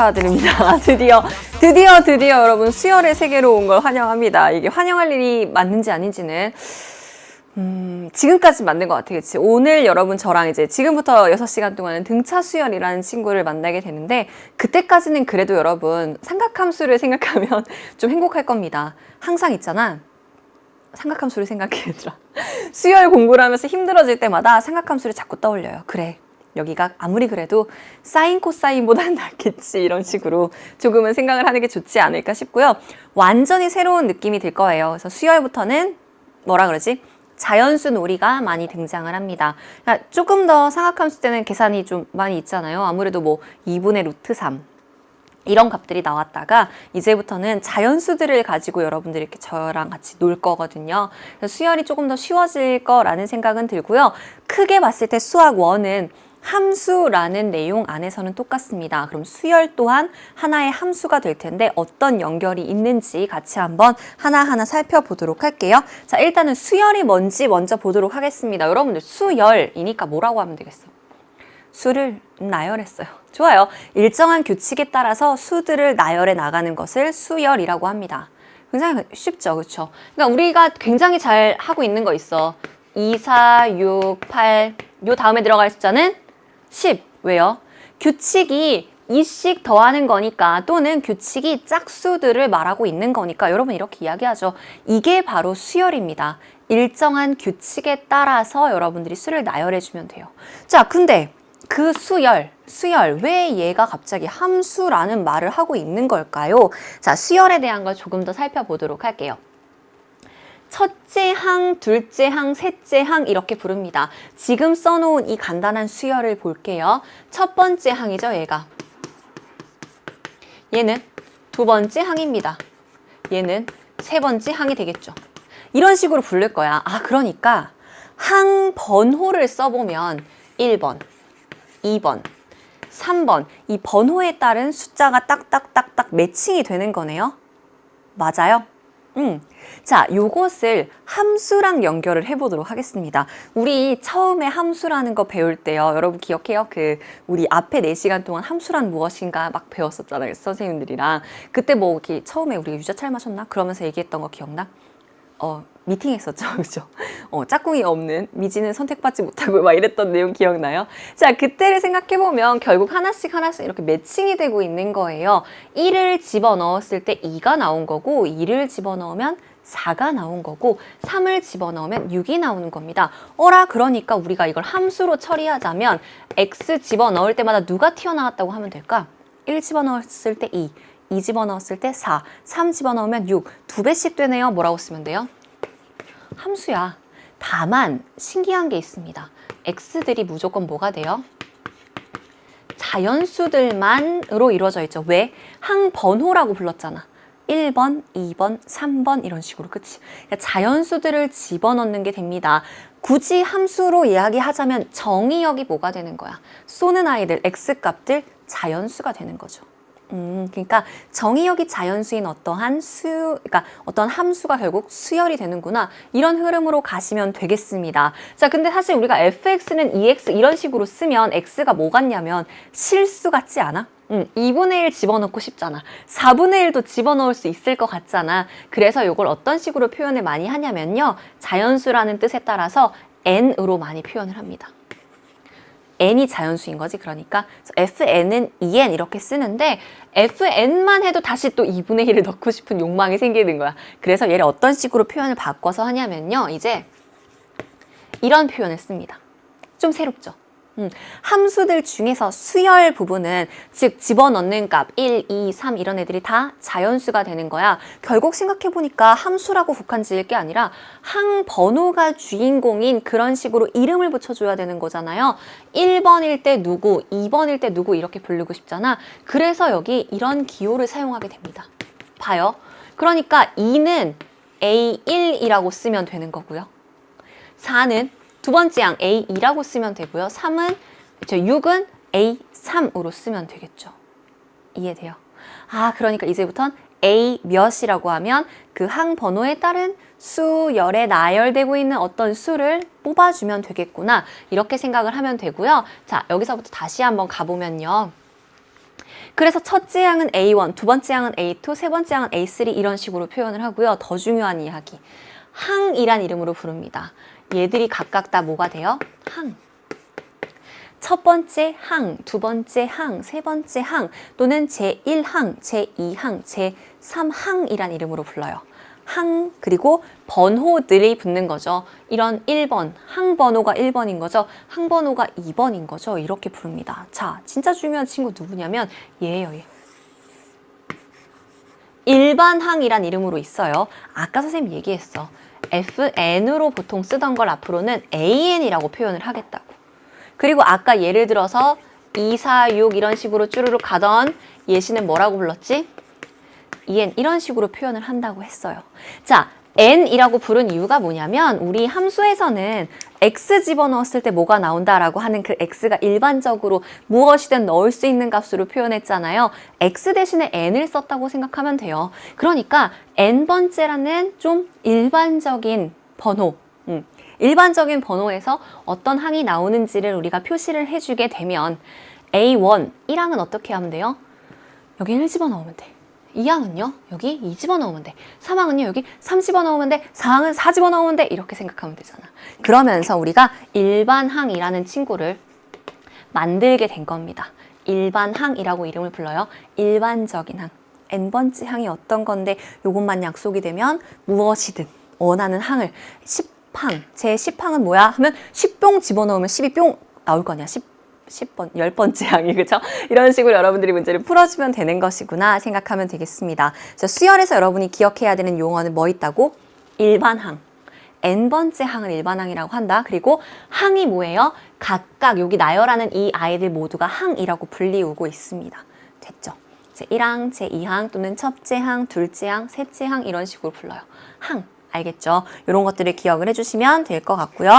축하드립니다. 드디어, 드디어, 드디어 여러분 수열의 세계로 온 걸 환영합니다. 이게 환영할 일이 맞는지 아닌지는 음, 지금까지 맞는 것 같아요. 그치? 오늘 여러분 저랑 이제 지금부터 6시간 동안은 등차 수열이라는 친구를 만나게 되는데 그때까지는 그래도 여러분 삼각함수를 생각하면 좀 행복할 겁니다. 항상 있잖아. 삼각함수를 생각해 얘들아. 수열 공부를 하면서 힘들어질 때마다 삼각함수를 자꾸 떠올려요. 그래. 여기가 아무리 그래도 사인 코사인보다는 낫겠지 이런 식으로 조금은 생각을 하는 게 좋지 않을까 싶고요. 완전히 새로운 느낌이 들 거예요. 그래서 수열부터는 뭐라 그러지? 자연수 놀이가 많이 등장을 합니다. 그러니까 조금 더 삼각함수 때는 계산이 좀 많이 있잖아요. 아무래도 뭐 2분의 루트 3 이런 값들이 나왔다가 이제부터는 자연수들을 가지고 여러분들이 이렇게 저랑 같이 놀 거거든요. 그래서 수열이 조금 더 쉬워질 거라는 생각은 들고요. 크게 봤을 때 수학 원은 함수라는 내용 안에서는 똑같습니다. 그럼 수열 또한 하나의 함수가 될 텐데 어떤 연결이 있는지 같이 한번 하나하나 살펴보도록 할게요. 자, 일단은 수열이 뭔지 먼저 보도록 하겠습니다. 여러분들 수열이니까 뭐라고 하면 되겠어? 수를 나열했어요. 좋아요. 일정한 규칙에 따라서 수들을 나열해 나가는 것을 수열이라고 합니다. 굉장히 쉽죠, 그렇죠? 그러니까 우리가 굉장히 잘 하고 있는 거 있어. 2, 4, 6, 8. 요 다음에 들어갈 숫자는 10. 왜요? 규칙이 이씩 더하는 거니까 또는 규칙이 짝수들을 말하고 있는 거니까 여러분 이렇게 이야기하죠. 이게 바로 수열입니다. 일정한 규칙에 따라서 여러분들이 수를 나열해 주면 돼요. 자, 근데 그 수열, 수열, 왜 얘가 갑자기 함수라는 말을 하고 있는 걸까요? 자, 수열에 대한 걸 조금 더 살펴보도록 할게요. 첫째 항, 둘째 항, 셋째 항 이렇게 부릅니다. 지금 써놓은 이 간단한 수열을 볼게요. 첫 번째 항이죠, 얘가. 얘는 두 번째 항입니다. 얘는 세 번째 항이 되겠죠. 이런 식으로 부를 거야. 아, 그러니까 항 번호를 써보면 1번, 2번, 3번 이 번호에 따른 숫자가 딱딱딱딱 매칭이 되는 거네요. 맞아요? 음. 자, 요것을 함수랑 연결을 해보도록 하겠습니다. 우리 처음에 함수라는 거 배울 때요. 여러분 기억해요? 그, 우리 앞에 4시간 동안 함수란 무엇인가 막 배웠었잖아요. 선생님들이랑. 그때 뭐, 이렇게 처음에 우리 유자차를 마셨나? 그러면서 얘기했던 거 기억나? 어, 미팅했었죠. 그죠? 어, 짝꿍이 없는 미지는 선택받지 못하고 막 이랬던 내용 기억나요? 자, 그때를 생각해보면 결국 하나씩 하나씩 이렇게 매칭이 되고 있는 거예요. 1을 집어넣었을 때 2가 나온 거고, 2를 집어넣으면 4가 나온 거고 3을 집어넣으면 6이 나오는 겁니다. 어라 그러니까 우리가 이걸 함수로 처리하자면 x 집어넣을 때마다 누가 튀어나왔다고 하면 될까? 1 집어넣었을 때 2, 2 집어넣었을 때 4, 3 집어넣으면 6, 두 배씩 되네요. 뭐라고 쓰면 돼요? 함수야. 다만 신기한 게 있습니다. x들이 무조건 뭐가 돼요? 자연수들만으로 이루어져 있죠. 왜? 항번호라고 불렀잖아. 1번, 2번, 3번 이런 식으로 그치? 그러니까 자연수들을 집어넣는 게 됩니다. 굳이 함수로 이야기하자면 정의역이 뭐가 되는 거야? 쏘는 아이들, x값들 자연수가 되는 거죠. 음, 그러니까 정의역이 자연수인 어떠한 수, 그러니까 어떤 함수가 결국 수열이 되는구나. 이런 흐름으로 가시면 되겠습니다. 자, 근데 사실 우리가 fx는 2x 이런 식으로 쓰면 x가 뭐 같냐면 실수 같지 않아? 음, 2분의 1 집어넣고 싶잖아. 4분의 1도 집어넣을 수 있을 것 같잖아. 그래서 이걸 어떤 식으로 표현을 많이 하냐면요. 자연수라는 뜻에 따라서 n으로 많이 표현을 합니다. N이 자연수인 거지 그러니까 fn은 2n 이렇게 쓰는데 fn만 해도 다시 또 2분의 1을 넣고 싶은 욕망이 생기는 거야. 그래서 얘를 어떤 식으로 표현을 바꿔서 하냐면요. 이제 이런 표현을 씁니다. 좀 새롭죠? 음, 함수들 중에서 수열 부분은 즉 집어넣는 값 1, 2, 3 이런 애들이 다 자연수가 되는 거야. 결국 생각해 보니까 함수라고 국한 지을 게 아니라 항 번호가 주인공인 그런 식으로 이름을 붙여줘야 되는 거잖아요. 1번일 때 누구, 2번일 때 누구 이렇게 부르고 싶잖아. 그래서 여기 이런 기호를 사용하게 됩니다. 봐요. 그러니까 2는 A1이라고 쓰면 되는 거고요. 4는 두 번째 항 A2라고 쓰면 되고요. 3은, 저 6은 A3으로 쓰면 되겠죠. 이해돼요? 아, 그러니까 이제부턴 A 몇이라고 하면 그 항 번호에 따른 수열에 나열되고 있는 어떤 수를 뽑아주면 되겠구나. 이렇게 생각을 하면 되고요. 자, 여기서부터 다시 한번 가보면요. 그래서 첫째 항은 A1, 두 번째 항은 A2, 세 번째 항은 A3 이런 식으로 표현을 하고요. 더 중요한 이야기. 항이란 이름으로 부릅니다. 얘들이 각각 다 뭐가 돼요? 항. 첫 번째 항, 두 번째 항, 세 번째 항 또는 제1항, 제2항, 제3항이란 이름으로 불러요. 항 그리고 번호들이 붙는 거죠. 이런 1번, 항 번호가 1번인 거죠. 항 번호가 2번인 거죠. 이렇게 부릅니다. 자, 진짜 중요한 친구 누구냐면 얘예요, 얘. 일반항이란 이름으로 있어요. 아까 선생님 얘기했어. FN으로 보통 쓰던 걸 앞으로는 AN이라고 표현을 하겠다고. 그리고 아까 예를 들어서 2, 4, 6 이런 식으로 쭈루룩 가던 예시는 뭐라고 불렀지? EN 이런 식으로 표현을 한다고 했어요. 자, n이라고 부른 이유가 뭐냐면 우리 함수에서는 x 집어넣었을 때 뭐가 나온다라고 하는 그 x가 일반적으로 무엇이든 넣을 수 있는 값으로 표현했잖아요. x 대신에 n을 썼다고 생각하면 돼요. 그러니까 n번째라는 좀 일반적인 번호, 음, 일반적인 번호에서 어떤 항이 나오는지를 우리가 표시를 해주게 되면 A1, 1항은 어떻게 하면 돼요? 여기 1 집어넣으면 돼. 2항은요? 여기 2 집어넣으면 돼. 3항은요? 여기 3 집어넣으면 돼. 4항은 4 집어넣으면 돼. 이렇게 생각하면 되잖아. 그러면서 우리가 일반항이라는 친구를 만들게 된 겁니다. 일반항이라고 이름을 불러요. 일반적인 항. n번째 항이 어떤 건데 요것만 약속이 되면 무엇이든 원하는 항을 10항, 제 10항은 뭐야? 하면 10뿅 집어넣으면 12뿅 나올 거냐? 10, 10번, 10번째 항이, 그죠? 이런 식으로 여러분들이 문제를 풀어주면 되는 것이구나 생각하면 되겠습니다. 자, 수열에서 여러분이 기억해야 되는 용어는 뭐 있다고? 일반항. n번째 항을 일반항이라고 한다. 그리고 항이 뭐예요? 각각 여기 나열하는 이 아이들 모두가 항이라고 불리우고 있습니다. 됐죠? 제1항, 제2항 또는 첫째 항, 둘째 항, 셋째 항 이런 식으로 불러요. 항. 알겠죠? 이런 것들을 기억을 해주시면 될 것 같고요.